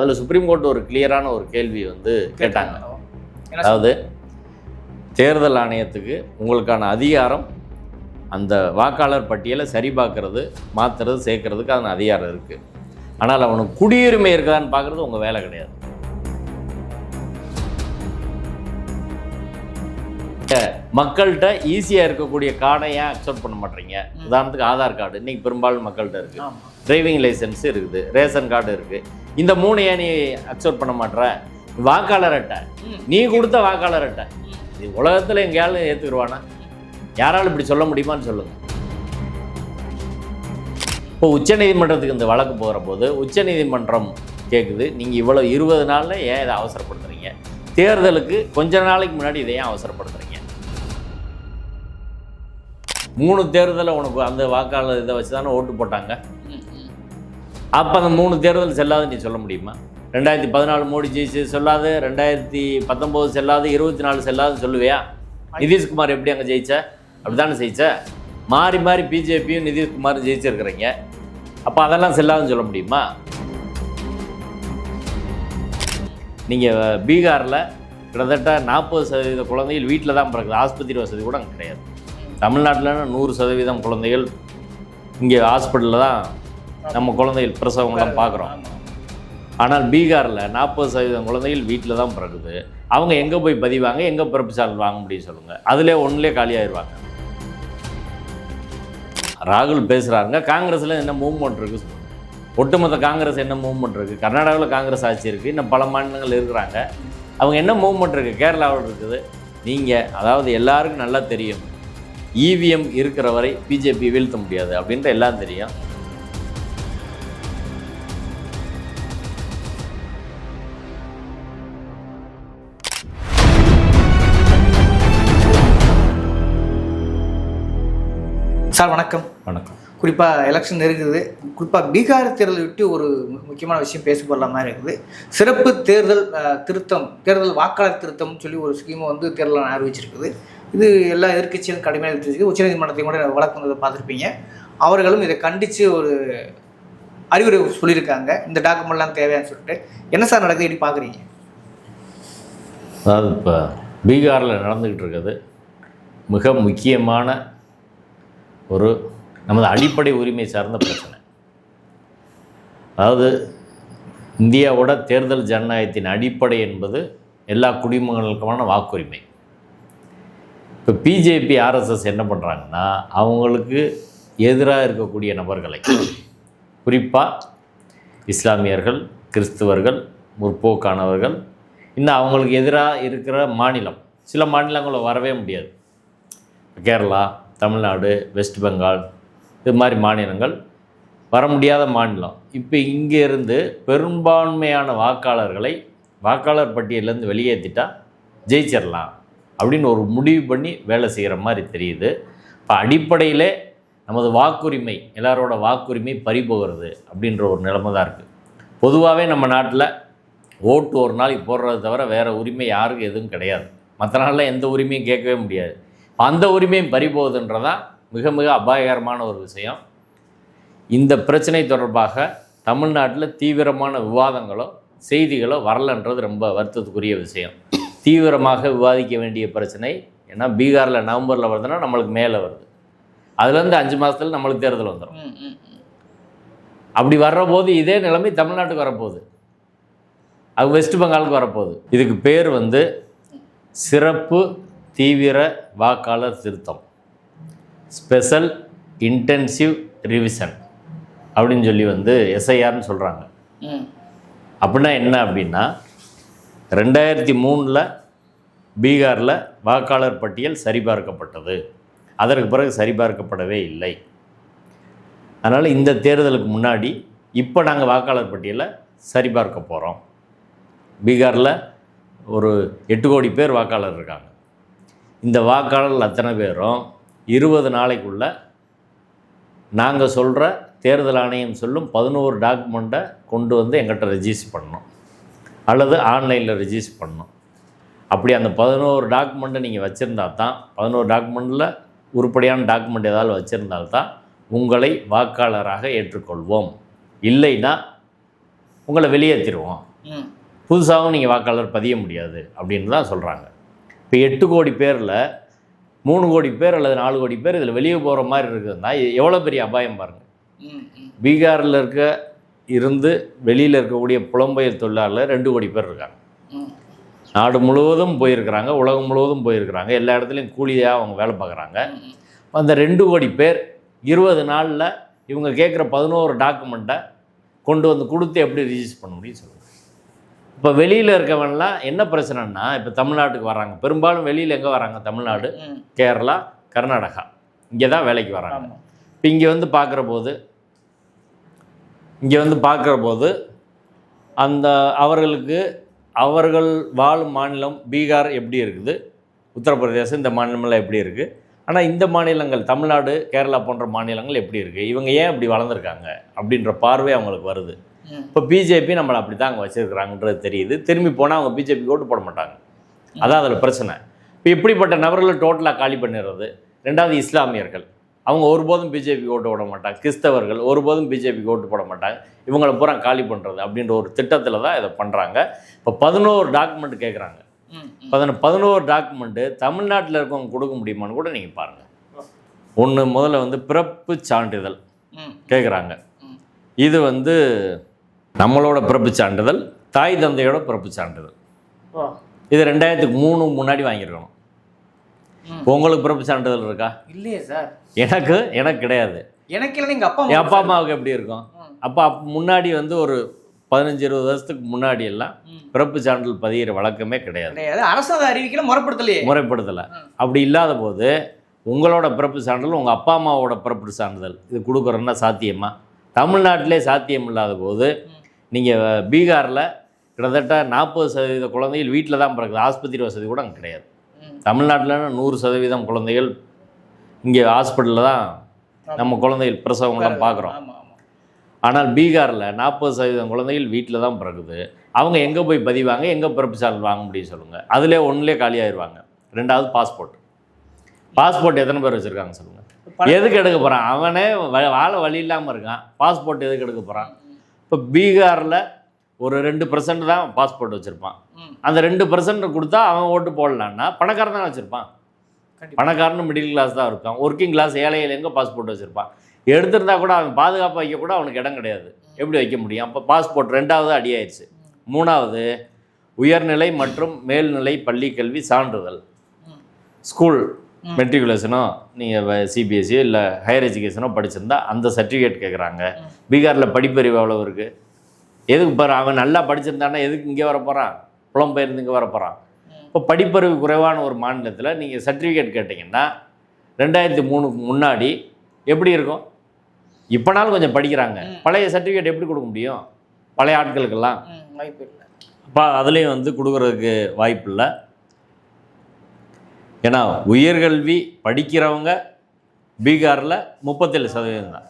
அதில் supreme court ஒரு கிளியரான ஒரு கேள்வி வந்து கேட்டாங்க. அதாவது தேர்தல் ஆணையத்துக்கு உங்களுக்கான அதிகாரம் அந்த வாக்காளர் பட்டியலை சரிபார்க்கறது மாற்றுறது சேர்க்கறதுக்கு அதன் அதிகாரம் இருக்குது ஆனால் அவனுக்கு குடியுரிமை இருக்குதான்னு பார்க்குறது உங்கள் வேலை கிடையாது. மக்கள்கிட்ட ஈஸியாக இருக்கக்கூடிய கார்டை ஏன் அக்செப்ட் பண்ண மாட்டீங்க? உதாரணத்துக்கு ஆதார் கார்டு இன்னைக்கு பெரும்பாலும் மக்கள்கிட்ட இருக்குது. டிரைவிங் லைசன்ஸ் இருக்குது. ரேஷன் கார்டு இருக்குது இந்த மூணு ஏன் நீ அக்செப்ட் பண்ண மாட்ற? வாக்காளர் அட்டை. நீ கொடுத்த வாக்காளர் அட்டை. இது உலகத்தில் எங்கேயாலும் ஏற்றுக்குருவானா யாராலும் இப்படி சொல்ல முடியுமான்னு சொல்லுங்க. இப்போ உச்சநீதிமன்றத்துக்கு இந்த வழக்கு போகிற போது உச்சநீதிமன்றம் கேட்குது நீங்கள் இவ்வளோ இருபது நாளில் ஏன் இதை அவசரப்படுத்துறீங்க? தேர்தலுக்கு கொஞ்ச நாளைக்கு முன்னாடி இதை ஏன் அவசரப்படுத்துறீங்க? மூணு தேர்தலை உனக்கு அந்த வாக்காளர் இதை வச்சு தானே ஓட்டு போட்டாங்க. அப்போ அந்த மூணு தேர்தல் செல்லாது நீ சொல்ல முடியுமா? ரெண்டாயிரத்தி பதினாலு மோடி ஜெயிச்சு சொல்லாது ரெண்டாயிரத்தி பத்தொம்போது செல்லாது இருபத்தி நாலு செல்லாதுன்னு சொல்லுவியா? நிதிஷ்குமார் எப்படி அங்கே ஜெயிச்ச? அப்படிதானே ஜெயிச்ச? மாறி மாறி பிஜேபியும் நிதிஷ்குமாரும் ஜெயிச்சிருக்கிறீங்க. அப்போ அதெல்லாம் செல்லாதுன்னு சொல்ல முடியுமா? நீங்கள் பீகாரில் கிட்டத்தட்ட நாற்பது சதவீத குழந்தைகள் வீட்டில் தான் பிறகுது ஆஸ்பத்திரி வசதி கூட அங்கே கிடையாது. தமிழ்நாட்டில் நூறு சதவீதம் குழந்தைகள் இங்கே ஹாஸ்பிட்டலில் தான் நம்ம குழந்தைகள் பிரசவங்கள்லாம் பார்க்குறோம். ஆனால் பீகாரில் நாற்பது சதவீதம் குழந்தைகள் வீட்டில் தான் பிறகுது அவங்க எங்கே போய் பதிவாங்க? எங்கே பிறப்பிச்சால் வாங்க முடியும் சொல்லுங்கள் அதிலே ஒன்றுலே காலியாகிடுவாங்க ராகுல் பேசுகிறாருங்க காங்கிரஸில் என்ன மூவ்மெண்ட் இருக்குது சொல்லுங்க. ஒட்டுமொத்த காங்கிரஸ் என்ன மூவ்மெண்ட் இருக்குது கர்நாடகாவில் காங்கிரஸ் ஆட்சி இருக்குது இன்னும் பல மாநிலங்கள் இருக்கிறாங்க. அவங்க என்ன மூவ்மெண்ட் இருக்குது கேரளாவில் இருக்குது. நீங்கள் அதாவது எல்லாருக்கும் நல்லா தெரியும். இவிஎம் இருக்கிற வரை பிஜேபி வீழ்த்த முடியாது. அப்படின்ற எல்லாம் தெரியும். சார் வணக்கம். வணக்கம். குறிப்பாக எலெக்ஷன் இருக்குது குறிப்பாக பீகார் தேர்தலை விட்டு ஒரு முக்கியமான விஷயம் பேச போடுற மாதிரி இருக்குது. சிறப்பு தேர்தல் திருத்தம் தேர்தல் வாக்காளர் திருத்தம்னு சொல்லி ஒரு ஸ்கீமை வந்து தேர்தல் அறிவிச்சிருக்குது. இது எல்லா எதிர்க்கட்சியும் கடுமையாக எடுத்துருக்கு உச்சநீதிமன்றத்தையும் கூட வழக்கு வந்து பார்த்துருப்பீங்க. அவர்களும் இதை கண்டித்து ஒரு அறிவுரை சொல்லியிருக்காங்க. இந்த டாக்குமெண்ட்லாம் தேவையான்னு சொல்லிட்டு. என்ன சார் நடக்குது? எப்படி பார்க்குறீங்க? அதாவது இப்போ பீகாரில் நடந்துக்கிட்டு இருக்கிறது மிக முக்கியமான ஒரு நமது அடிப்படை உரிமை சார்ந்த பிரச்சனை. அதாவது இந்தியாவோட தேர்தல் ஜனநாயகத்தின் அடிப்படை என்பது எல்லா குடிமகனுக்குமான வாக்குரிமை. இப்போ பிஜேபி ஆர்எஸ்எஸ் என்ன பண்ணுறாங்கன்னா அவங்களுக்கு எதிராக இருக்கக்கூடிய நபர்களை குறிப்பாக இஸ்லாமியர்கள் கிறிஸ்துவர்கள் முற்போக்கானவர்கள் இன்னும் அவங்களுக்கு எதிராக இருக்கிற மாநிலம் சில மாநிலங்களில் வரவே முடியாது. கேரளா தமிழ்நாடு வெஸ்ட் பெங்கால் இது மாதிரி மாநிலங்கள் வர முடியாத மாநிலம். இப்போ இங்கேருந்து பெரும்பான்மையான வாக்காளர்களை வாக்காளர் பட்டியலேருந்து வெளியேற்றிட்டால் ஜெயிச்சிடலாம். அப்படின்னு ஒரு முடிவு பண்ணி வேலை செய்கிற மாதிரி தெரியுது. இப்போ அடிப்படையிலே நமது வாக்குரிமை எல்லாரோட வாக்குரிமை பறிபோகிறது அப்படின்ற ஒரு நிலைமை தான் இருக்குது பொதுவாகவே நம்ம நாட்டில் ஓட்டு ஒரு நாளைக்கு போடுறது தவிர வேறு உரிமை யாருக்கும் எதுவும் கிடையாது. மற்ற நாளில் எந்த உரிமையும் கேட்கவே முடியாது. அந்த உரிமையும் பறிபோகுதுன்றதான் மிக மிக அபாயகரமான ஒரு விஷயம். இந்த பிரச்சனை தொடர்பாக தமிழ்நாட்டில் தீவிரமான விவாதங்களோ செய்திகளோ வரலன்றது ரொம்ப வருத்தத்துக்குரிய விஷயம். தீவிரமாக விவாதிக்க வேண்டிய பிரச்சனை ஏன்னா பீகாரில் நவம்பரில் வருதுன்னா நம்மளுக்கு மேலே வருது. அதுலேருந்து அஞ்சு மாதத்துல நம்மளுக்கு தேர்தல் வந்துடும். அப்படி வர்ற போது இதே நிலைமை தமிழ்நாட்டுக்கு வரப்போகுது. அது வெஸ்ட் பெங்காலுக்கு வரப்போகுது. இதுக்கு பேர் வந்து சிறப்பு தீவிர வாக்காளர் திருத்தம். ஸ்பெஷல் இன்டென்சிவ் ரிவிஷன் அப்படின்னு சொல்லி வந்து எஸ்ஐஆர்னு சொல்கிறாங்க அப்படின்னா என்ன அப்படின்னா ரெண்டாயிரத்தி மூணில் பீகாரில் வாக்காளர் பட்டியல் சரிபார்க்கப்பட்டது. அதற்கு பிறகு சரிபார்க்கப்படவே இல்லை. அதனால் இந்த தேர்தலுக்கு முன்னாடி இப்போ நாங்கள் வாக்காளர் பட்டியலை சரிபார்க்க போகிறோம் பீகாரில் ஒரு எட்டு கோடி பேர் வாக்காளர் இருக்காங்க. இந்த வாக்காளர்கள் அத்தனை பேரும் இருபது நாளைக்குள்ள நாங்கள் சொல்கிற தேர்தல் ஆணையம் சொல்லும் பதினோரு டாக்குமெண்ட்டை கொண்டு வந்து எங்கிட்ட ரெஜிஸ்டர் பண்ணணும். அல்லது ஆன்லைனில் ரெஜிஸ்டர் பண்ணணும். அப்படி அந்த பதினோரு டாக்குமெண்ட்டை நீங்கள் வச்சுருந்தா தான் பதினோரு டாக்குமெண்ட்டில் உருப்படியான டாக்குமெண்ட் ஏதாவது வச்சுருந்தால்தான் உங்களை வாக்காளராக ஏற்றுக்கொள்வோம். இல்லைன்னா உங்களை வெளியேற்றிடுவோம் புதுசாகவும் நீங்கள் வாக்காளர் பதிய முடியாது அப்படின்னு தான் சொல்கிறாங்க இப்போ எட்டு கோடி பேரில் மூணு கோடி பேர் அல்லது நாலு கோடி பேர் இதில் வெளியே போகிற மாதிரி இருக்குதுன்னா எவ்வளோ பெரிய அபாயம் பாருங்கள் பீகாரில் இருக்க இருந்து வெளியில் இருக்கக்கூடிய புலம்பெயர் தொழிலாளர் ரெண்டு கோடி பேர் இருக்காங்க. நாடு முழுவதும் போயிருக்கிறாங்க உலகம் முழுவதும் போயிருக்கிறாங்க. எல்லா இடத்துலையும் கூலியாக அவங்க வேலை பார்க்குறாங்க. அந்த ரெண்டு கோடி பேர் இருபது நாளில் இவங்க கேட்குற பதினோரு டாக்குமெண்ட்டை கொண்டு வந்து கொடுத்து எப்படி ரிஜிஸ்டர் பண்ண முடியும் சொல்லுங்கள் இப்போ வெளியில் இருக்கவன்லாம் என்ன பிரச்சனைன்னா இப்போ தமிழ்நாட்டுக்கு வராங்க பெரும்பாலும் வெளியில் எங்கே வராங்க தமிழ்நாடு கேரளா கர்நாடகா. இங்கே தான் வேலைக்கு வராங்க இப்போ இங்கே வந்து பார்க்குற போது இங்கே வந்து பார்க்குற போது அந்த அவர்களுக்கு அவர்கள் வாழும் மாநிலம் பீகார் எப்படி இருக்குது? உத்தரப்பிரதேசம் இந்த மாநிலமெல்லாம் எப்படி இருக்குது ஆனால் இந்த மாநிலங்கள் தமிழ்நாடு கேரளா போன்ற மாநிலங்கள் எப்படி இருக்குது இவங்க ஏன் இப்படி வளர்ந்துருக்காங்க? அப்படின்ற பார்வை அவங்களுக்கு வருது. இப்போ பிஜேபி நம்மளை அப்படி தான் அங்கே வச்சுருக்குறாங்கன்றது தெரியுது. திரும்பி போனால் அவங்க பிஜேபி ஓட்டு போட மாட்டாங்க. அதான் அதில் பிரச்சனை. இப்போ இப்படிப்பட்ட நபர்களை டோட்டலாக காலி பண்ணிடுறது. ரெண்டாவது இஸ்லாமியர்கள். அவங்க ஒருபோதும் பிஜேபிக்கு ஓட்டு போட மாட்டாங்க. கிறிஸ்தவர்கள் ஒருபோதும் பிஜேபிக்கு ஓட்டு போட மாட்டாங்க. இவங்களை பூரா காலி பண்ணுறது அப்படின்ற ஒரு திட்டத்தில் தான் இதை பண்ணுறாங்க இப்போ பதினோரு டாக்குமெண்ட் கேட்குறாங்க பதின பதினோரு டாக்குமெண்ட்டு தமிழ்நாட்டில் இருக்கவங்க கொடுக்க முடியுமான்னு கூட நீங்கள் பாருங்கள் ஒன்று முதல்ல வந்து பிறப்பு சான்றிதழ் கேட்குறாங்க இது வந்து நம்மளோட பிறப்பு சான்றிதழ் தாய் தந்தையோட பிறப்பு சான்றிதழ். இது ரெண்டாயிரத்துக்கு மூணு முன்னாடி வாங்கியிருக்கணும். உங்களுக்கு பிறப்பு சான்றிதழ் இருக்கா? இல்லையே சார். எனக்கு எனக்கு கிடையாது. எனக்கு இல்லை எங்கள் அப்பா என் அப்பா அம்மாவுக்கு எப்படி இருக்கும். அப்போ அப் முன்னாடி வந்து ஒரு பதினஞ்சு இருபது வருஷத்துக்கு முன்னாடி எல்லாம். பிறப்பு சான்றிதழ் பதிகிற வழக்கமே கிடையாது. கிடையாது. அரசு அதை அறிவிக்கல முறைப்படுத்தலையே. முறைப்படுத்தலை. அப்படி இல்லாத போது உங்களோட பிறப்பு சான்றிதழ் உங்கள் அப்பா அம்மாவோட பிறப்பு சான்றிதழ் இது கொடுக்குறோன்னா சாத்தியமா? தமிழ்நாட்டிலே சாத்தியம் இல்லாத போது. நீங்கள் பீகாரில் கிட்டத்தட்ட நாற்பது சதவீத குழந்தைகள் வீட்டில் தான் பிறக்குது. ஆஸ்பத்திரி வசதி கூட அங்கே கிடையாது. தமிழ்நாட்டில் நூறு சதவீதம் குழந்தைகள் இங்கே ஹாஸ்பிட்டலில் தான் நம்ம குழந்தைகள் பிரசவங்கள்லாம் பார்க்குறோம். ஆனால் பீகாரில் நாற்பது சதவீதம் குழந்தைகள் வீட்டில் தான் பிறக்குது. அவங்க எங்கே போய் பதிவாங்க எங்கே பிறப்பு சான்றிதழ் வாங்க முடியும் சொல்லுங்கள் அதிலே ஒன்றுலே காலியாயிருவாங்க ரெண்டாவது பாஸ்போர்ட். பாஸ்போர்ட் எத்தனை பேர் வச்சுருக்காங்க சொல்லுங்கள் எதுக்கு எடுக்க போகிறான்? அவனே வாழ வழி இல்லாமல் இருக்கான். பாஸ்போர்ட் எதுக்கு எடுக்க போகிறான்? இப்போ பீகாரில் ஒரு ரெண்டு பர்சன்ட் தான் பாஸ்போர்ட் வச்சுருப்பான். அந்த ரெண்டு பர்சன்ட் கொடுத்தா அவன் ஓட்டு போடலான்னா பணக்காரன் தான் வச்சுருப்பான். பணக்காரன் மிடில் கிளாஸ் தான் இருக்கான். ஒர்க்கிங் கிளாஸ் ஏழைகள் எங்கே பாஸ்போர்ட் வச்சுருப்பான்? எடுத்திருந்தா கூட அவன் பாதுகாப்பு வைக்க கூட அவனுக்கு இடம் கிடையாது. எப்படி வைக்க முடியும்? அப்போ பாஸ்போர்ட் ரெண்டாவது அடியாயிடுச்சு மூணாவது உயர்நிலை மற்றும் மேல்நிலை பள்ளி கல்வி சான்றிதழ். ஸ்கூல். மெட்ரிகுலேஷனோ நீங்கள் சிபிஎஸ்சி இல்லை ஹையர் எஜுகேஷனோ படிச்சிருந்தா அந்த சர்டிஃபிகேட் கேட்குறாங்க. பீகாரில் படிப்பறிவு எவ்வளோ இருக்குது எதுக்கு பாரு அவன் நல்லா படிச்சிருந்தானா எதுக்கு இங்கே வர போகிறான் புலம்பெயர்ந்து இங்கே வர போகிறான். இப்போ படிப்பறிவு குறைவான ஒரு மாநிலத்தில் நீங்கள் சர்டிஃபிகேட் கேட்டிங்கன்னா ரெண்டாயிரத்தி மூணுக்கு முன்னாடி எப்படி இருக்கும்? இப்போனாலும் கொஞ்சம் படிக்கிறாங்க. பழைய சர்டிஃபிகேட் எப்படி கொடுக்க முடியும்? பழைய ஆட்களுக்கெல்லாம்? வாய்ப்பு இல்லை. அப்போ அதுலேயும் வந்து கொடுக்குறதுக்கு வாய்ப்பு இல்லை. ஏன்னா உயர்கல்வி படிக்கிறவங்க பீகாரில் முப்பத்தேழு சதவீதம் தான்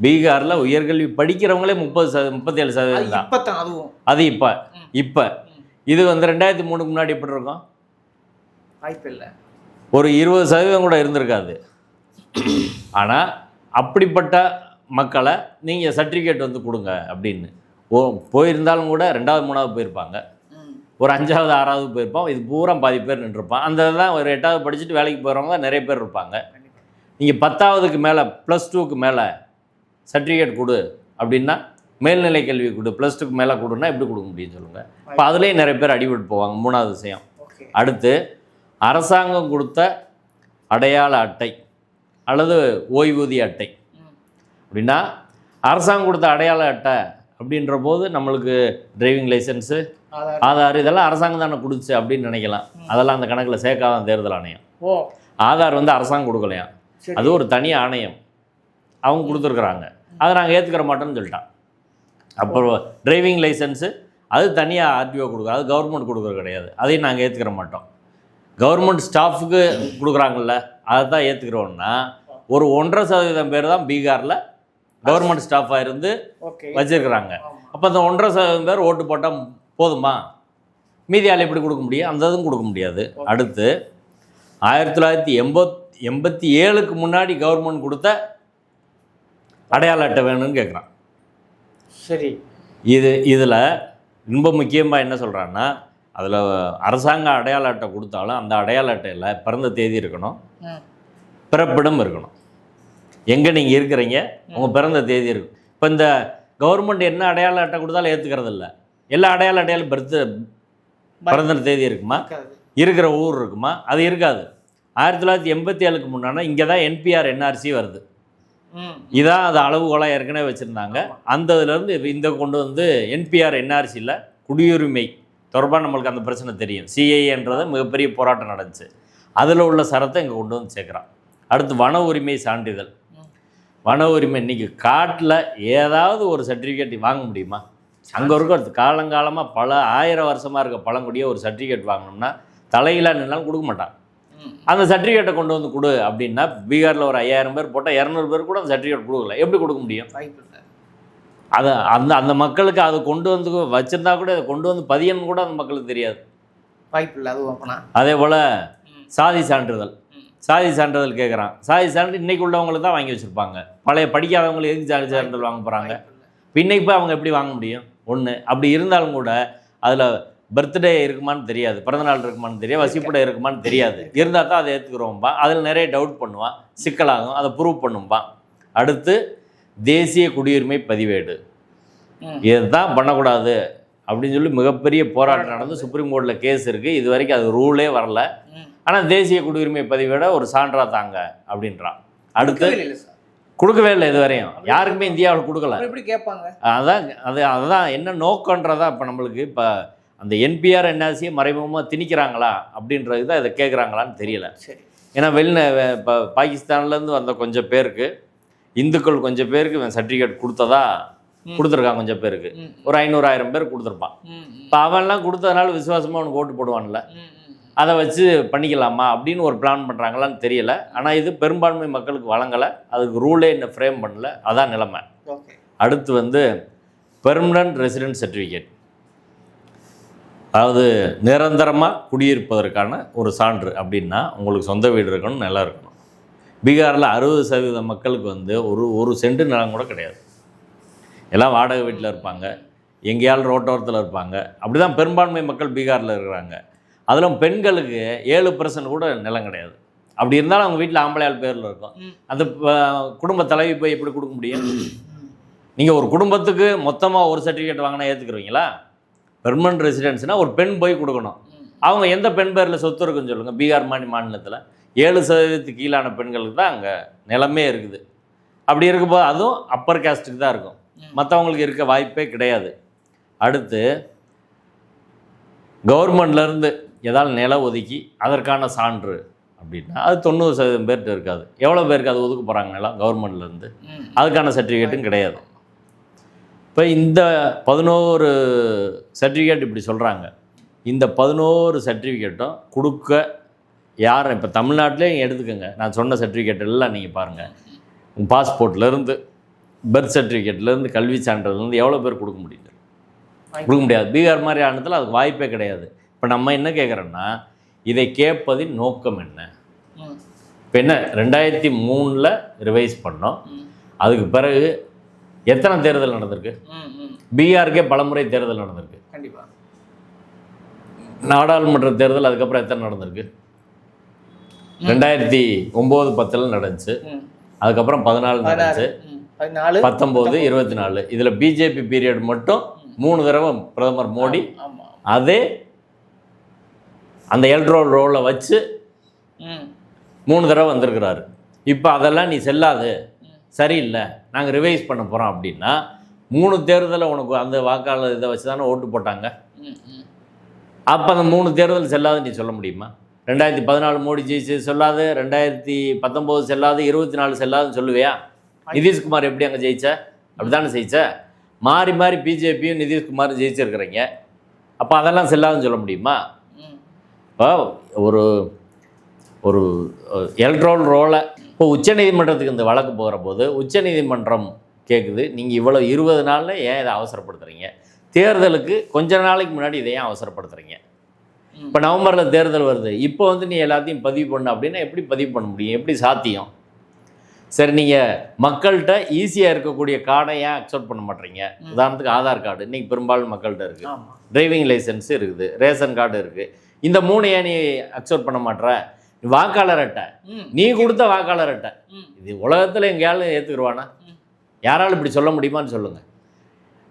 பீகாரில் உயர்கல்வி படிக்கிறவங்களே முப்பது சத முப்பத்தேழு சதவீதம் தான். அதுவும். அது இப்போ. இப்போ. இது வந்து ரெண்டாயிரத்தி மூணுக்கு முன்னாடி எப்படி இருக்கும்? வாய்ப்பு இல்லை. ஒரு இருபது சதவீதம் கூட இருந்திருக்காது. ஆனால் அப்படிப்பட்ட மக்களை நீங்கள் சர்டிஃபிகேட் வந்து கொடுங்க அப்படின்னு. ஓ போயிருந்தாலும் கூட ரெண்டாவது மூணாவது போயிருப்பாங்க. ஒரு அஞ்சாவது ஆறாவது போயிருப்பான். இது பூரா பாதி பேர் நின்றுருப்பான். அந்த தான் ஒரு எட்டாவது படிச்சுட்டு வேலைக்கு போகிறவங்க நிறைய பேர் இருப்பாங்க. நீங்கள் பத்தாவதுக்கு மேலே ப்ளஸ் டூக்கு மேலே சர்டிஃபிகேட் கொடு அப்படின்னா மேல்நிலை கல்வி கொடு ப்ளஸ் டூக்கு மேலே கொடுன்னா எப்படி கொடுக்க முடியும் சொல்லுங்கள் இப்போ அதுலேயும் நிறைய பேர் அடிபட்டு போவாங்க மூணாவது விஷயம். அடுத்து அரசாங்கம் கொடுத்த அடையாள அட்டை அல்லது ஓய்வூதிய அட்டை. அப்படின்னா அரசாங்கம் கொடுத்த அடையாள அட்டை அப்படின்ற போது நம்மளுக்கு டிரைவிங் லைசன்ஸு ஆதார். இதெல்லாம் அரசாங்கம் தானே கொடுத்துச்சு அப்படின்னு நினைக்கலாம். அதெல்லாம் அந்த கணக்கில் சேர்க்காதான் தேர்தல் ஆணையம். ஓ. ஆதார் வந்து அரசாங்கம் கொடுக்கலையாம் சரி. அது ஒரு தனி ஆணையம். அவங்க கொடுத்துருக்குறாங்க. அதை நாங்கள் ஏற்றுக்கிற மாட்டோம்னு சொல்லிட்டான். அப்புறம் டிரைவிங் லைசன்ஸு அது தனியாக ஆர்டிஓ கொடுக்குறது அது கவர்மெண்ட் கொடுக்குறது கிடையாது. அதையும் நாங்கள் ஏற்றுக்கிற மாட்டோம். கவர்மெண்ட் ஸ்டாஃபுக்கு கொடுக்குறாங்கல்ல அதை தான் ஏற்றுக்கிறோன்னா ஒரு ஒன்றரை சதவீதம் பேர் தான் பீகாரில் கவர்மெண்ட் ஸ்டாஃபாக இருந்து வச்சிருக்கிறாங்க. அப்போ அந்த ஒன்றரை சதவீதம் பேர் ஓட்டு போட்டால் போதுமா? மீதி ஆள் எப்படி கொடுக்க முடியும்? அந்த இதுவும் கொடுக்க முடியாது. அடுத்து ஆயிரத்தி தொள்ளாயிரத்தி எண்பத் எண்பத்தி ஏழுக்கு முன்னாடி கவர்மெண்ட் கொடுத்த அடையாள அட்டை வேணும்னு கேட்குறான் சரி. இது இதில் ரொம்ப முக்கியமாக என்ன சொல்கிறான்னா அதில் அரசாங்க அடையாள அட்டை கொடுத்தாலும் அந்த அடையாள அட்டையில் பிறந்த தேதி இருக்கணும். பிறப்பிடம் இருக்கணும். எங்கே நீங்கள் இருக்கிறீங்க? உங்கள் பிறந்த தேதி இருக்கும் இப்போ இந்த கவர்மெண்ட் என்ன அடையாள அட்டை கொடுத்தாலும் ஏற்றுக்கிறது இல்லை. எல்லா அடையாள அட்டையாலும் பிறந்த பிறந்த தேதி இருக்குமா. இருக்கிற ஊர் இருக்குமா? அது இருக்காது. ஆயிரத்தி தொள்ளாயிரத்தி எண்பத்தி ஏழுக்கு முன்னாடி இங்கே தான் என்பிஆர் என்ஆர்சி வருது. இதான் அது அளவுகோலாக ஏற்கனவே வச்சுருந்தாங்க. அந்த இதுலேருந்து இந்த கொண்டு வந்து என்பிஆர் என்ஆர்சியில் குடியுரிமை தொடர்பாக நம்மளுக்கு அந்த பிரச்சனை தெரியும். சிஐஏன்றது மிகப்பெரிய போராட்டம் நடந்துச்சு. அதில் உள்ள சரத்தை இங்கே கொண்டு வந்து சேர்க்குறான். அடுத்து வன உரிமை சான்றிதழ். வன உரிமை இன்னைக்கு காட்டில் ஏதாவது ஒரு சர்டிஃபிகேட் வாங்க முடியுமா? அங்கே இருக்க காலங்காலமாக பல ஆயிரம் வருஷமாக இருக்க பழங்குடிய ஒரு சர்டிஃபிகேட் வாங்கணும்னா தலையில நின்னாலும் கொடுக்க மாட்டான் அந்த சர்டிஃபிகேட்டை கொண்டு வந்து கொடு அப்படின்னா பீகாரில் ஒரு ஐயாயிரம் பேர் போட்டால் இரநூறு பேர் கூட அந்த சர்டிஃபிகேட் கொடுக்கல. எப்படி கொடுக்க முடியும்? அதை அந்த அந்த மக்களுக்கு அதை கொண்டு வந்து வச்சிருந்தா கூட அதை கொண்டு வந்து பதியன்னு கூட அந்த மக்களுக்கு தெரியாது. வாய்ப்பு இல்லை அது போல் சாதி சான்றிதழ். சாதி சான்றிதழ் கேட்குறான் சாதி சான்றிதழ் இன்னைக்கு உள்ளவங்களுக்கு தான் வாங்கி வச்சுருப்பாங்க. பழைய படிக்காதவங்களுக்கு எதுக்கு சாதி சான்றிதழ் வாங்க போகிறாங்க. இன்னைக்கு போய் அவங்க எப்படி வாங்க முடியும்? ஒன்று அப்படி இருந்தாலும் கூட அதில் பர்த்டே இருக்குமான்னு தெரியாது பிறந்தநாள் இருக்குமான்னு தெரியாது வசிப்படை இருக்குமான்னு தெரியாது. இருந்தால் தான் அதை ஏற்றுக்கிறோம்பா அதில் நிறைய டவுட் பண்ணுவான் சிக்கலாகும் அதை ப்ரூவ் பண்ணும்பான் அடுத்து தேசிய குடியுரிமை பதிவேடு. இதுதான் பண்ணக்கூடாது அப்படின்னு சொல்லி மிகப்பெரிய போராட்டம் நடந்து சுப்ரீம் கோர்ட்டில் கேஸ் இருக்குது இது வரைக்கும் அது ரூலே வரல. ஆனால் தேசிய குடியுரிமை பதிவேட ஒரு சான்றா தாங்க அப்படின்றான். அடுத்து கொடுக்கவே இல்லை இது வரையும் யாருக்குமே இந்தியாவில் கொடுக்கல. எப்படி கேட்பாங்க? அதான் அது அதுதான் என்ன நோக்கன்றதா இப்போ நம்மளுக்கு இப்போ அந்த என்பிஆர் என்ஆர்சியை மறைமுகமாக திணிக்கிறாங்களா அப்படின்றது தான் இதை கேட்குறாங்களான்னு தெரியல. சரி. ஏன்னா வெளிந இப்போ பாகிஸ்தான்லேருந்து வந்த கொஞ்சம் பேருக்கு இந்துக்கள் கொஞ்சம் பேருக்கு இவன் சர்டிஃபிகேட் கொடுத்ததா. கொடுத்துருக்கான் கொஞ்சம் பேருக்கு. ஒரு ஐநூறாயிரம் பேர் கொடுத்துருப்பான். இப்போ அவன்லாம் கொடுத்ததுனால விசுவாசமாக அவனுக்கு ஓட்டு போடுவான்ல. அதை வச்சு பண்ணிக்கலாமா அப்படின்னு ஒரு பிளான் பண்ணுறாங்களான்னு தெரியல. ஆனால் இது பெரும்பான்மை மக்களுக்கு வழங்கலை. அதுக்கு ரூலே இன்னும் ஃப்ரேம் பண்ணல. அதான் நிலைமை. அடுத்து வந்து பெர்மனன்ட் ரெசிடென்ட் சர்டிஃபிகேட் அதாவது நிரந்தரமாக குடியிருப்பதற்கான ஒரு சான்று அப்படின்னா உங்களுக்கு சொந்த வீடு இருக்கணும் நிலம் இருக்கணும். பீகாரில் அறுபது சதவீத மக்களுக்கு வந்து ஒரு ஒரு சென்ட் நிலம் கூட கிடையாது. எல்லாம் வாடகை வீட்டில் இருப்பாங்க எங்கேயாலும் ரோட்டோரத்தில் இருப்பாங்க. அப்படி தான் பெரும்பான்மை மக்கள் பீகாரில் இருக்கிறாங்க. அதிலும் பெண்களுக்கு ஏழு பர்சன்ட் கூட நிலம் கிடையாது. அப்படி இருந்தாலும் அவங்க வீட்டில் ஆம்பளையால் பேரில் இருக்கும். அந்த குடும்ப தலைவி போய் எப்படி கொடுக்க முடியும்? நீங்கள் ஒரு குடும்பத்துக்கு மொத்தமாக ஒரு சர்டிஃபிகேட் வாங்கினா ஏற்றுக்குறீங்களா பெர்மனன்ட் ரெசிடென்ஸ்னால் ஒரு பெண் போய் கொடுக்கணும். அவங்க எந்த பெண் பேரில் சொத்து இருக்குன்னு சொல்லுங்கள் பீகார் மாநில மாநிலத்தில் ஏழு சதவீதத்துக்கு கீழான பெண்களுக்கு தான் அங்கே நிலமே இருக்குது. அப்படி இருக்கும்போது அதுவும் அப்பர் காஸ்ட்டுக்கு தான் இருக்கும். மற்றவங்களுக்கு இருக்க வாய்ப்பே கிடையாது. அடுத்து கவர்மெண்ட்லேருந்து ஏதாவது நில ஒதுக்கி அதற்கான சான்று அப்படின்னா அது தொண்ணூறு சதவீதம் பேர்கிட்ட இருக்காது. எவ்வளோ பேருக்கு அது ஒதுக்க போகிறாங்க நிலம் கவர்மெண்ட்லேருந்து அதுக்கான சர்டிஃபிகேட்டும் கிடையாது. இப்போ இந்த பதினோரு சர்டிஃபிகேட் இப்படி சொல்கிறாங்க இந்த பதினோரு சர்டிஃபிகேட்டும் கொடுக்க யார்? இப்போ தமிழ்நாட்டிலே எடுத்துக்கோங்க. நான் சொன்ன சர்டிஃபிகேட் எல்லாம் நீங்கள் பாருங்கள் உங்கள் பாஸ்போர்ட்லேருந்து பர்த் சர்டிஃபிகேட்லேருந்து கல்வி சான்றிதழ்லேருந்து எவ்வளோ பேர் கொடுக்க முடியுது? கொடுக்க முடியாது. பீகார் மாதிரி ஆனதில் அதுக்கு வாய்ப்பே கிடையாது. இப்போ நம்ம என்ன கேட்குறோன்னா இதை கேட்பதின் நோக்கம் என்ன? இப்போ என்ன? ரெண்டாயிரத்தி மூணில் ரிவைஸ் பண்ணோம். அதுக்கு பிறகு எத்தனை தேர்தல் நடந்திருக்கு? பீகாருக்கே பலமுறை தேர்தல் நடந்திருக்கு. கண்டிப்பா. நாடாளுமன்ற தேர்தல் அதுக்கப்புறம் எத்தனை நடந்திருக்கு? ரெண்டாயிரத்தி ஒம்பது பத்தில் நடந்துச்சு. அதுக்கப்புறம் பதினாலு நடந்துச்சு. பத்தொம்போது இருபத்தி நாலு. இதில் பிஜேபி பீரியட் மட்டும் மூணு தடவை பிரதமர் மோடி அதே அந்த எல்ட்ரோல் ரோலை வச்சு மூணு தடவை வந்திருக்கிறாரு. இப்போ அதெல்லாம் நீ செல்லாது. சரியில்லை. நாங்கள் ரிவைஸ் பண்ண போகிறோம் அப்படின்னா மூணு தேர்தலில் உனக்கு அந்த வாக்காளர் இதை வச்சு தானே ஓட்டு போட்டாங்க? அப்போ அந்த மூணு தேர்தல் செல்லாது நீ சொல்ல முடியுமா? ரெண்டாயிரத்தி பதினாலு மோடி ஜெயிச்சு சொல்லாது ரெண்டாயிரத்தி பத்தொம்போது செல்லாது இருபத்தி நாலு செல்லாதுன்னு சொல்லுவியா? நிதிஷ்குமார் எப்படி அங்கே ஜெயிச்ச? அப்படி தானே ஜெயிச்ச? மாறி மாறி பிஜேபியும் நிதிஷ்குமாரும் ஜெயிச்சிருக்கிறீங்க. அப்போ அதெல்லாம் செல்லாதுன்னு சொல்ல முடியுமா? இப்போ ஒரு ஒரு எலக்ட்ரோல் ரோலை இப்போ உச்சநீதிமன்றத்துக்கு இந்த வழக்கு போகிற போது உச்சநீதிமன்றம் கேட்குது நீங்கள் இவ்வளோ இருபது நாளில் ஏன் இதை அவசரப்படுத்துறீங்க? தேர்தலுக்கு கொஞ்ச நாளைக்கு முன்னாடி இதை ஏன் அவசரப்படுத்துறீங்க? ம். இப்போ நவம்பரில் தேர்தல் வருது இப்போ வந்து நீ எல்லாத்தையும் பதிவு பண்ணு அப்படின்னா எப்படி பதிவு பண்ண முடியும்? எப்படி சாத்தியம்? சரி நீங்கள் மக்கள்கிட்ட ஈஸியாக இருக்கக்கூடிய கார்டை ஏன் அக்செப்ட் பண்ண மாட்டீங்க? உதாரணத்துக்கு ஆதார் கார்டு இன்னைக்கு பெரும்பாலும் மக்கள்கிட்ட இருக்குது டிரைவிங் லைசன்ஸ் இருக்குது ரேஷன் கார்டு இருக்குது இந்த மூணு ஏன் நீ அக்செப்ட் பண்ண மாட்ற? வாக்காளர் அட்டை. நீ கொடுத்த வாக்காளர் அட்டை. இது உலகத்தில் எங்கேயாலும் ஏற்றுக்குருவானா. யாராலும் இப்படி சொல்ல முடியுமான்னு சொல்லுங்கள்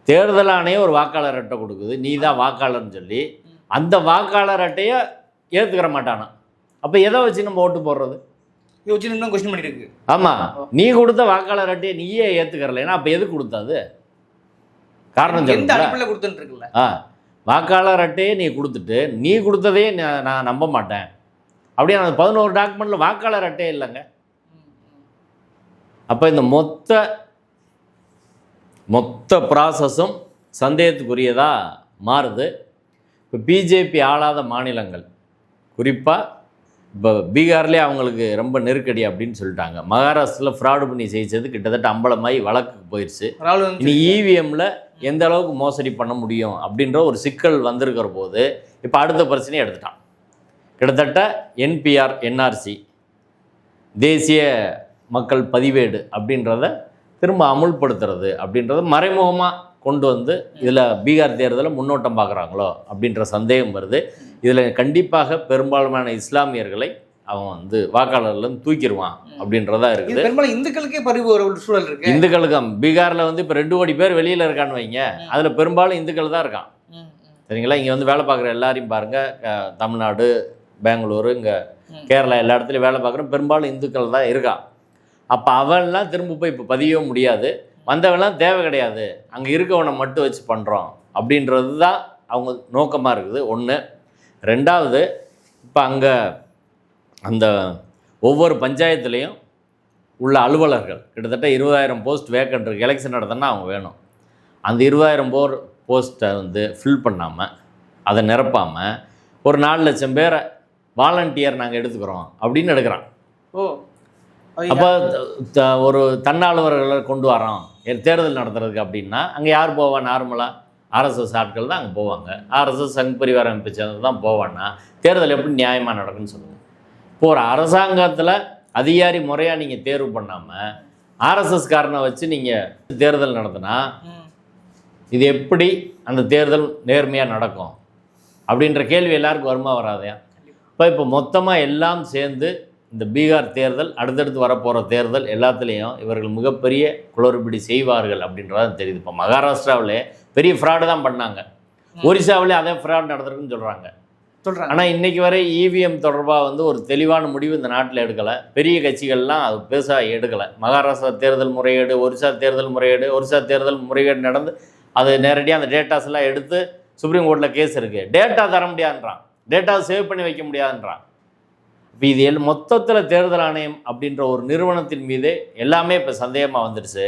தேர்தல் ஆணையம் ஒரு வாக்காளர் அட்டை கொடுக்குது. நீ தான் வாக்காளர்னு சொல்லி அந்த வாக்காளர் அட்டையை ஏற்றுக்கிற மாட்டானா? அப்போ எதை வச்சு நம்ம ஓட்டு போடுறது? இன்னும் கொஸ்டின் பண்ணிட்டு ஆமாம் நீ கொடுத்த வாக்காளர் அட்டையை நீயே ஏற்றுக்கறல ஏன்னா அப்போ எது கொடுத்தாது காரணம் எந்த அடிப்படையில் கொடுத்துட்டு இருக்குல்ல. ஆ. வாக்காளர் அட்டையை நீ கொடுத்துட்டு நீ கொடுத்ததே நான் நம்ப மாட்டேன். அப்படியே அந்த பதினோரு டாக்குமெண்ட்டில் வாக்காளர் அட்டையே இல்லைங்க. அப்போ இந்த மொத்த மொத்த ப்ராசஸும் சந்தேகத்துக்குரியதாக மாறுது. இப்போ பிஜேபி ஆளாத மாநிலங்கள் குறிப்பாக இப்போ பீகார்லேயே அவங்களுக்கு ரொம்ப நெருக்கடி அப்படின்னு சொல்லிட்டாங்க. மகாராஷ்டிரில் ஃப்ராடு பண்ணி ஜெயிச்சது கிட்டத்தட்ட அம்பலமாகி வழக்குக்கு போயிடுச்சு இனி இவிஎம்மில் எந்த அளவுக்கு மோசடி பண்ண முடியும் அப்படின்ற ஒரு சிக்கல் வந்திருக்கிற போது இப்போ அடுத்த பிரச்சனையை எடுத்துட்டான். கிட்டத்தட்ட என்பிஆர் என்ஆர்சி தேசிய மக்கள் பதிவேடு அப்படின்றத திரும்ப அமுல்படுத்துறது அப்படின்றத மறைமுகமாக கொண்டு வந்து இதில் பீகார் தேர்தலில் முன்னோட்டம் பார்க்குறாங்களோ அப்படின்ற சந்தேகம் வருது. இதில் கண்டிப்பாக பெரும்பான்மையான இஸ்லாமியர்களை அவன் வந்து வாக்காளர்லேருந்து தூக்கிடுவான் அப்படின்றதா இருக்குது. பெரும்பாலும் இந்துக்களுக்கே பரிவு ஒரு சூழல் இருக்கு. இந்துக்களுக்கு பீகாரில் வந்து இப்போ ரெண்டு கோடி பேர் வெளியில் இருக்கான்னு வைங்க. அதில் பெரும்பாலும் இந்துக்கள் தான் இருக்கான். சரிங்களா? இங்கே வந்து வேலை பார்க்குற எல்லாரையும் பாருங்கள் தமிழ்நாடு பெங்களூரு இங்கே. கேரளா எல்லா இடத்துலையும் வேலை பார்க்குற பெரும்பாலும் இந்துக்கள் தான் இருக்கான். அப்போ அவன்லாம் திரும்ப போய் இப்போ பதியவும் முடியாது. வந்தவன்லாம் தேவை கிடையாது. அங்கே இருக்கவனை மட்டும் வச்சு பண்ணுறோம் அப்படின்றது தான் அவங்க நோக்கமாக இருக்குது. ஒன்று ரெண்டாவது இப்போ அங்கே அந்த ஒவ்வொரு பஞ்சாயத்துலேயும் உள்ள அலுவலர்கள் கிட்டத்தட்ட இருபதாயிரம் போஸ்ட் வேக்கண்ட் இருக்கு. எலெக்ஷன் நடத்தினா அவங்க வேணும். அந்த இருபதாயிரம் போர் போஸ்ட்டை வந்து ஃபில் பண்ணாமல் அதை நிரப்பாமல் ஒரு நாலு லட்சம் பேரை வாலண்டியர் நாங்கள் எடுத்துக்கிறோம் அப்படின்னு எடுக்கிறான். ஓ. அப்போ ஒரு தன்னார்வலர்களை கொண்டு வரோம் தேர்தல் நடத்துறதுக்கு அப்படின்னா அங்கே யார் போவா? நார்மலாக ஆர்எஸ்எஸ் ஆட்கள் தான் அங்கே போவாங்க. ஆர்எஸ்எஸ் சங் பரிவார அமைப்பை சேர்ந்தது தான் போவான்னா தேர்தல் எப்படி நியாயமாக நடக்குன்னு சொல்லுங்கள் இப்போ ஒரு அரசாங்கத்தில் அதிகாரி முறையாக நீங்கள் தேர்வு பண்ணாமல் ஆர்எஸ்எஸ் காரனை வச்சு நீங்கள் தேர்தல் நடத்தினா. இது எப்படி அந்த தேர்தல் நேர்மையாக நடக்கும்? அப்படின்ற கேள்வி எல்லாருக்கும் வருமா வராதையா? இப்போ இப்போ மொத்தமாக எல்லாம் சேர்ந்து இந்த பீகார் தேர்தல் அடுத்தடுத்து வரப்போகிற தேர்தல் எல்லாத்துலேயும் இவர்கள் மிகப்பெரிய குளறுபடி செய்வார்கள் அப்படின்றது தெரியுது. இப்போ மகாராஷ்டிராவிலே பெரிய ஃப்ராடு தான் பண்ணாங்க. ஒரிசாவிலே அதே ஃப்ராட் நடந்திருக்குன்னு சொல்கிறாங்க சொல்றாங்க. ஆனால் இன்னைக்கு வரை இவிஎம் தொடர்பாக வந்து ஒரு தெளிவான முடிவு இந்த நாட்டில் எடுக்கலை. பெரிய கட்சிகள்லாம் அது பெருசாக எடுக்கலை. மகாராஷ்டிரா தேர்தல் முறையீடு ஒரிசா தேர்தல் முறையீடு ஒரிசா தேர்தல் முறையீடு நடந்து அது நேரடியாக அந்த டேட்டாஸ் எல்லாம் எடுத்து சுப்ரீம் கோர்ட்டில் கேஸ் இருக்குது டேட்டா தர முடியாதுன்றான். டேட்டா சேவ் பண்ணி வைக்க முடியாதுன்றான். இப்போ இது எல் மொத்தத்தில் தேர்தல் ஆணையம் அப்படின்ற ஒரு நிறுவனத்தின் மீதே எல்லாமே இப்போ சந்தேகமாக வந்துடுச்சு.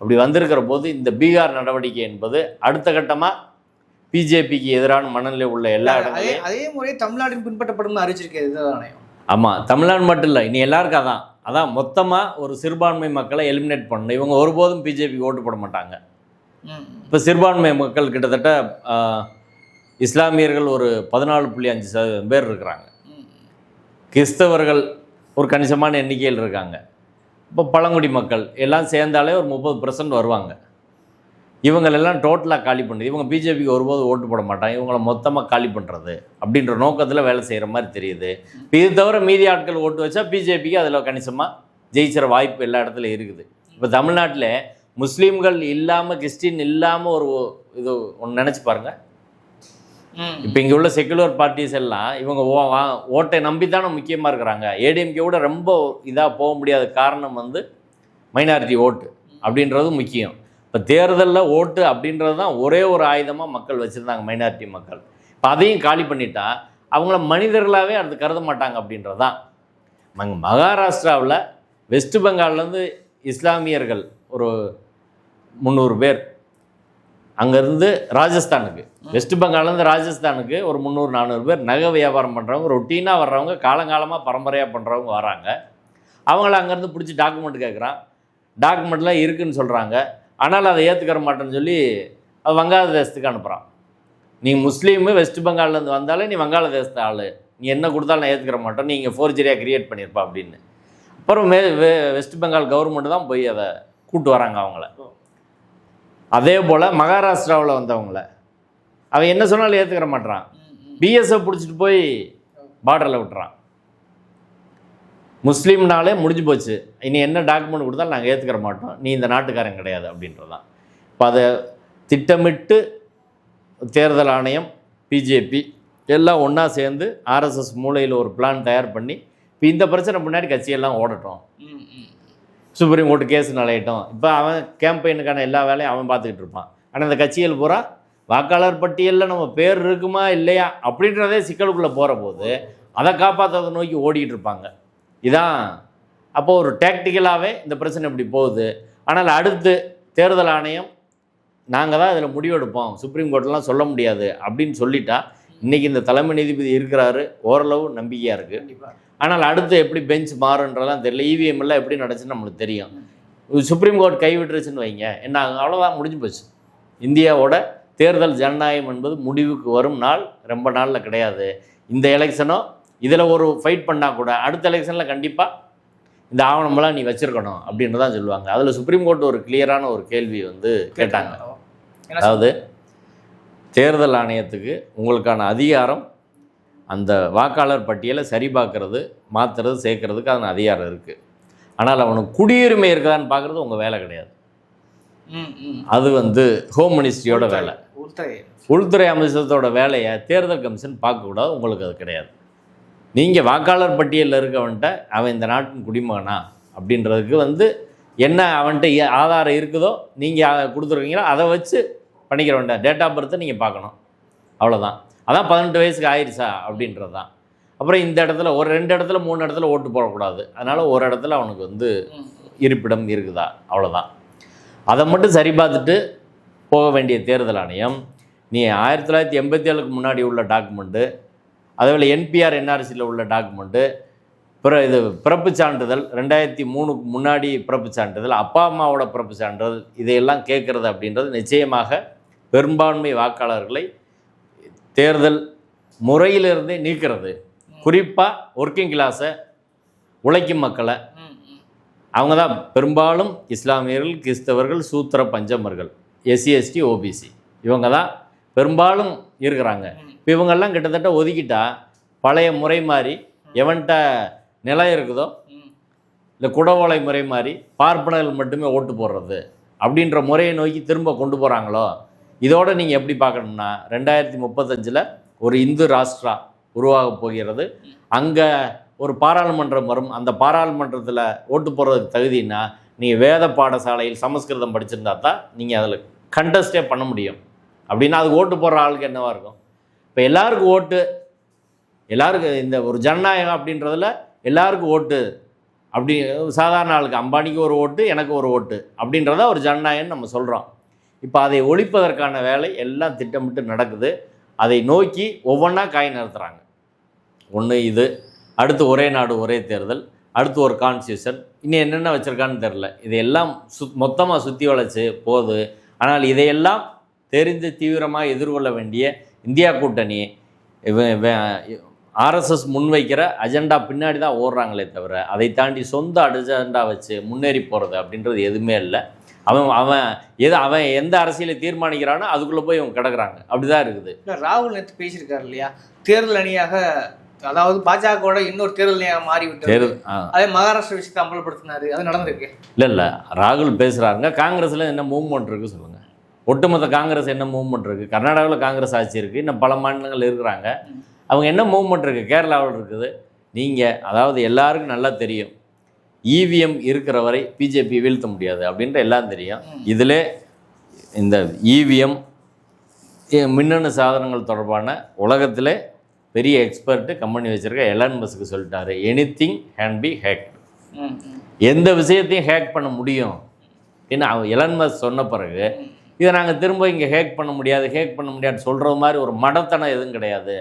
அப்படி வந்திருக்கிற போது இந்த பீகார் நடவடிக்கை என்பது அடுத்த கட்டமாக பிஜேபிக்கு எதிரான மனநிலை உள்ள எல்லா இடங்களையும் அதே முறை தமிழ்நாட்டில் பின்பற்றப்படும் அறிவிச்சிருக்கேன் இதுதான் ஆணையம். ஆமாம் தமிழ்நாடு மட்டும் இல்லை இனி எல்லாருக்கும் அதான். அதான் மொத்தமாக ஒரு சிறுபான்மை மக்களை எலிமினேட் பண்ணணும். இவங்க ஒருபோதும் பிஜேபிக்கு ஓட்டு போட மாட்டாங்க. இப்போ சிறுபான்மை மக்கள் கிட்டத்தட்ட இஸ்லாமியர்கள் ஒரு பதினாலு புள்ளி அஞ்சு சதவீதம் பேர் இருக்கிறாங்க. கிறிஸ்தவர்கள் ஒரு கணிசமான எண்ணிக்கையில் இருக்காங்க. இப்போ பழங்குடி மக்கள் எல்லாம் சேர்ந்தாலே ஒரு முப்பது பர்சன்ட் வருவாங்க. இவங்களெல்லாம் டோட்டலாக காலி பண்ணுது இவங்க பிஜேபிக்கு ஒருபோது ஓட்டு போட மாட்டாங்க இவங்கள மொத்தமாக காலி பண்ணுறது அப்படின்ற நோக்கத்தில் வேலை செய்கிற மாதிரி தெரியுது. இப்போ இது தவிர மீதி ஆட்கள் ஓட்டு வச்சா பிஜேபிக்கு அதில் கணிசமாக ஜெயிச்சிற வாய்ப்பு எல்லா இடத்துலையும் இருக்குது. இப்போ தமிழ்நாட்டில் முஸ்லீம்கள் இல்லாமல் கிறிஸ்டின் இல்லாமல் ஒரு இது ஒன்று நினச்சி பாருங்கள் இப்போ இங்கே உள்ள செக்குலர் பார்ட்டிஸ் எல்லாம் இவங்க ஓ வா- ஓட்டை நம்பி தானே முக்கியமாக இருக்கிறாங்க ஏடிஎம்கே கூட ரொம்ப இதாக போக முடியாத காரணம் வந்து மைனாரிட்டி ஓட்டு அப்படின்றது முக்கியம். இப்போ தேர்தலில் ஓட்டு அப்படின்றது தான் ஒரே ஒரு ஆயுதமாக மக்கள் வச்சுருந்தாங்க மைனாரிட்டி மக்கள். இப்போ அதையும் காலி பண்ணிட்டா அவங்கள மனிதர்களாகவே அடுத்து கருத மாட்டாங்க அப்படின்றது தான் மங்க மகாராஷ்டிராவில் வெஸ்ட் பெங்கால்லேருந்து இஸ்லாமியர்கள் ஒரு முந்நூறு பேர் அங்கேருந்து ராஜஸ்தானுக்கு. வெஸ்ட் பெங்கால்லேருந்து ராஜஸ்தானுக்கு ஒரு முந்நூறு நானூறு பேர் நகை வியாபாரம் பண்ணுறவங்க ரொட்டீனாக வர்றவங்க காலங்காலமாக பரம்பரையாக பண்ணுறவங்க வராங்க. அவங்கள அங்கேருந்து பிடிச்சி டாக்குமெண்ட் கேட்குறான் டாக்குமெண்ட்லாம் இருக்குன்னு சொல்கிறாங்க ஆனால் அதை ஏற்றுக்கிற மாட்டேன்னு சொல்லி அது வங்காளதேசத்துக்கு அனுப்புகிறான் நீ முஸ்லீமு வெஸ்ட் பெங்கால்லேருந்து வந்தாலே நீ வங்காளதேசத்து ஆள். நீ என்ன கொடுத்தாலும் நான் ஏற்றுக்கிற மாட்டோம். நீங்கள் ஃபோர்ஜரியாக கிரியேட் பண்ணியிருப்பா அப்படின்னு. அப்புறம் மே வெஸ்ட் பெங்கால் கவர்மெண்ட் தான் போய் அதை கூப்பிட்டு வராங்க அவங்கள. அதே போல் மகாராஷ்டிராவில் வந்தவங்கள. அவன் என்ன சொன்னாலும் ஏற்றுக்கிற மாட்றான். பிஎஸ்எஃப் பிடிச்சிட்டு போய் பார்டரில் விட்டுறான். முஸ்லீம்னாலே முடிஞ்சு போச்சு. இனி என்ன டாக்குமெண்ட் கொடுத்தாலும் நாங்கள் ஏற்றுக்கிற மாட்டோம். நீ இந்த நாட்டுக்காரன் கிடையாது அப்படின்றதான். இப்போ அதை திட்டமிட்டு தேர்தல் ஆணையம் பிஜேபி எல்லாம் ஒன்றா சேர்ந்து ஆர்எஸ்எஸ் மூலையில் ஒரு பிளான் தயார் பண்ணி இப்போ இந்த பிரச்சனை முன்னாடி கட்சியெல்லாம் ஓடட்டும். சுப்ரீம் கோர்ட்டு கேஸ் நிலையட்டும் இப்போ அவன் கேம்பெயினுக்கான எல்லா வேலையும் அவன் பார்த்துக்கிட்டு இருப்பான். ஆனால் இந்த கட்சிகள் பூரா வாக்காளர் பட்டியலில் நம்ம பேர் இருக்குமா இல்லையா அப்படின்றதே சிக்கலுக்குள்ளே போகிற போது அதை காப்பாற்றுறதை நோக்கி ஓடிக்கிட்டு இருப்பாங்க. இதான். அப்போது ஒரு டேக்டிக்கலாகவே இந்த பிரச்சனை இப்படி போகுது. ஆனால் அடுத்து தேர்தல் ஆணையம் நாங்கள் தான் இதில் முடிவெடுப்போம். சுப்ரீம் கோர்ட்லாம் சொல்ல முடியாது அப்படின்னு சொல்லிட்டா இன்றைக்கி இந்த தலைமை நீதிபதி இருக்கிறாரு. ஓரளவு நம்பிக்கையாக இருக்குது ஆனால் அடுத்து எப்படி பெஞ்ச் மாறுன்றதெல்லாம் தெரியல. இவிஎம் எல்லாம் எப்படி நடந்துச்சுன்னு நம்மளுக்கு தெரியும். சுப்ரீம் கோர்ட் கைவிட்டுருச்சுன்னு வைங்க. என்ன அவ்வளோதான் முடிஞ்சு போச்சு. இந்தியாவோட தேர்தல் ஜனநாயகம் என்பது முடிவுக்கு வரும் நாள் ரொம்ப நாளில் கிடையாது. இந்த எலெக்ஷனோ இதில் ஒரு ஃபைட் பண்ணால் கூட அடுத்த எலெக்ஷனில் கண்டிப்பாக இந்த ஆவணமெல்லாம் நீ வச்சிருக்கணும் அப்படின்னு தான் சொல்லுவாங்க. அதில் சுப்ரீம் கோர்ட் ஒரு கிளியரான ஒரு கேள்வி வந்து கேட்டாங்க. அதாவது தேர்தல் ஆணையத்துக்கு உங்களுக்கான அதிகாரம் அந்த வாக்காளர் பட்டியலை சரிபார்க்கறது மாற்றுறது சேர்க்கறதுக்கு அதன் அதிகாரம் இருக்குது ஆனால் அவனுக்கு குடியுரிமை இருக்குதான்னு பார்க்குறது உங்கள் வேலை கிடையாது. அது வந்து ஹோம் மினிஸ்ட்ரியோட வேலை. உள்துறை. உள்துறை அமைச்சகத்தோட வேலையை தேர்தல் கமிஷன் பார்க்கக்கூடாது உங்களுக்கு அது கிடையாது. நீங்கள் வாக்காளர் பட்டியலில் இருக்கவன்ட்ட அவன் இந்த நாட்டின் குடிமகனா? அப்படின்றதுக்கு வந்து என்ன அவன்கிட்ட ஆதாரம் இருக்குதோ நீங்கள் கொடுத்துருக்கீங்களோ அதை வச்சு பண்ணிக்கிற வேண்டாம் டேட் ஆஃப் பர்த்தை நீங்கள் பார்க்கணும். அவ்வளோதான் அதான் பதினெட்டு வயசுக்கு ஆயிடுச்சா அப்படின்றது தான் அப்புறம் இந்த இடத்துல ஒரு ரெண்டு இடத்துல மூணு இடத்துல ஓட்டு போடக்கூடாது. அதனால் ஒரு இடத்துல அவனுக்கு வந்து இருப்பிடம் இருக்குதா? அவ்வளோதான் அதை மட்டும் சரி பார்த்துட்டு போக வேண்டிய தேர்தல் ஆணையம் நீ ஆயிரத்தி தொள்ளாயிரத்தி எண்பத்தி ஏழுக்கு முன்னாடி உள்ள டாக்குமெண்ட்டு அதேபோல் என்பிஆர் என்ஆர்சியில் உள்ள டாக்குமெண்ட்டு பிற இது பிறப்பு சான்றிதழ் ரெண்டாயிரத்தி மூணுக்கு முன்னாடி பிறப்பு சான்றிதழ் அப்பா அம்மாவோட பிறப்பு சான்றிதழ் இதையெல்லாம் கேட்குறது அப்படின்றது நிச்சயமாக பெரும்பான்மை வாக்காளர்களை தேர்தல் முறையிலிருந்தே நீக்கிறது. குறிப்பாக ஒர்க்கிங் கிளாஸை உழைக்கும் மக்களை. அவங்க தான் பெரும்பாலும் இஸ்லாமியர்கள் கிறிஸ்தவர்கள் சூத்திர பஞ்சமர்கள் எஸ்சி எஸ்டி ஓபிசி இவங்க தான் பெரும்பாலும் இருக்கிறாங்க. இப்போ இவங்கெல்லாம் கிட்டத்தட்ட ஒதுக்கிட்டா பழைய முறை மாதிரி எவன்கிட்ட நிலம் இருக்குதோ இல்லை குடவோலை முறை மாதிரி பார்ப்பனர்கள் மட்டுமே ஓட்டு போடுறது அப்படின்ற முறையை நோக்கி திரும்ப கொண்டு போகிறாங்களோ இதோடு நீங்கள் எப்படி பார்க்கணும்னா ரெண்டாயிரத்தி முப்பத்தஞ்சில் ஒரு இந்து ராஷ்டிரா உருவாக போகிறது. அங்கே ஒரு பாராளுமன்றம் வரும். அந்த பாராளுமன்றத்தில் ஓட்டு போடுறதுக்கு தகுதின்னா நீங்கள் வேத பாடசாலையில் சமஸ்கிருதம் படிச்சிருந்தா தான் நீங்கள் அதில் கண்டஸ்டே பண்ண முடியும். அப்படின்னா அது ஓட்டு போடுற ஆளுக்கு என்னவாக இருக்கும்? இப்போ எல்லாருக்கும் ஓட்டு எல்லாருக்கும் இந்த ஒரு ஜனநாயகம் அப்படின்றதில் எல்லாருக்கும் ஓட்டு. அப்படி சாதாரண ஆளுக்கு அம்பானிக்கு ஒரு ஓட்டு எனக்கு ஒரு ஓட்டு அப்படின்றத ஒரு ஜனநாயகம்னு நம்ம சொல்கிறோம் இப்போ அதை ஒழிப்பதற்கான வேலை எல்லாம் திட்டமிட்டு நடக்குது. அதை நோக்கி ஒவ்வொன்றா காய் நிறுத்துகிறாங்க ஒன்று இது அடுத்து ஒரே நாடு ஒரே தேர்தல் அடுத்து ஒரு கான்ஸ்டியூஷன் இன்னும் என்னென்ன வச்சுருக்கான்னு தெரில இதையெல்லாம் சு மொத்தமாக சுற்றி வளைச்சு போகுது. ஆனால் இதையெல்லாம் தெரிந்து தீவிரமாக எதிர்கொள்ள வேண்டிய இந்தியா கூட்டணி ஆர்எஸ்எஸ் முன்வைக்கிற அஜெண்டா பின்னாடி தான் ஓடுறாங்களே தவிர அதை தாண்டி சொந்த அஜெண்டா வச்சு முன்னேறி போகிறது அப்படின்றது எதுவுமே இல்லை. அவன் அவன் எது அவன் எந்த அரசியலை தீர்மானிக்கிறானோ அதுக்குள்ளே போய் இவங்க கிடக்குறாங்க. அப்படி தான் இருக்குது. இல்ல, ராகுல் நேற்று பேசியிருக்காரு இல்லையா? தேர்தல் அணியாக அதாவது பாஜகவோட இன்னொரு தேர்தல் அணியாக மாறி விட்டது தேர்தல் ஆ. அதே மகாராஷ்டிரா விஷயத்தை அமல்படுத்தினாரு அது நடந்திருக்கு. இல்லை இல்லை. ராகுல் பேசுகிறாருங்க காங்கிரஸில் என்ன மூவ்மெண்ட் இருக்குது சொல்லுங்கள் ஒட்டுமொத்த காங்கிரஸ் என்ன மூவ்மெண்ட் இருக்குது கர்நாடகாவில் காங்கிரஸ் ஆட்சி இருக்குது இன்னும் பல மாநிலங்கள் இருக்கிறாங்க. அவங்க என்ன மூவ்மெண்ட் இருக்குது கேரளாவில் இருக்குது. நீங்கள் அதாவது எல்லாருக்கும் நல்லா தெரியும். இவிஎம் இருக்கிற வரை பிஜேபி வீழ்த்த முடியாது அப்படின்ற எல்லாம் தெரியும். இதில் இந்த இவிஎம் மின்னணு சாதனங்கள் தொடர்பான உலகத்திலே பெரிய எக்ஸ்பர்ட்டு கம்பெனி வச்சுருக்க எலான் மஸ்க்கு சொல்லிட்டாரு anything can be hack. எந்த விஷயத்தையும் ஹேக் பண்ண முடியும். ஏன்னா எலன் மஸ்க் சொன்ன பிறகு இதை நாங்கள் திரும்ப இங்கே ஹேக் பண்ண முடியாது ஹேக் பண்ண முடியாதுன்னு சொல்கிறது மாதிரி ஒரு மடத்தனம் எதுவும் கிடையாது.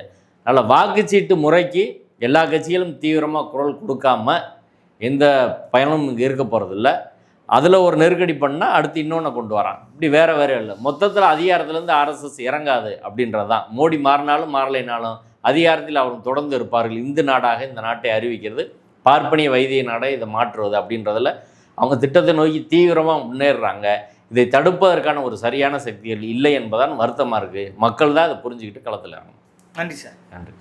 அதனால் வாக்குச்சீட்டு முறைக்கு எல்லா கட்சிகளும் தீவிரமாக குரல் கொடுக்காம எந்த பயனும் இங்கே இருக்க போகிறதில்ல அதில் ஒரு நெருக்கடி பண்ணால் அடுத்து இன்னொன்று கொண்டு வரான். இப்படி வேறு வேறு இல்லை. மொத்தத்தில் அதிகாரத்துலேருந்து ஆர்எஸ்எஸ் இறங்காது அப்படின்றது தான். மோடி மாறினாலும் மாறலைனாலும் அதிகாரத்தில் அவரும் தொடர்ந்து இருப்பார்கள். இந்து நாடாக இந்த நாட்டை அறிவிக்கிறது. பார்ப்பனிய வைத்திய நாடை இதை மாற்றுவது அப்படின்றதுல அவங்க திட்டத்தை நோக்கி தீவிரமாக முன்னேறுறாங்க. இதை தடுப்பதற்கான ஒரு சரியான சக்திகள் இல்லை என்பதான் வருத்தமாக இருக்குது மக்கள் தான் அதை புரிஞ்சுக்கிட்டு களத்தில் இறங்கணும். நன்றி சார். நன்றி.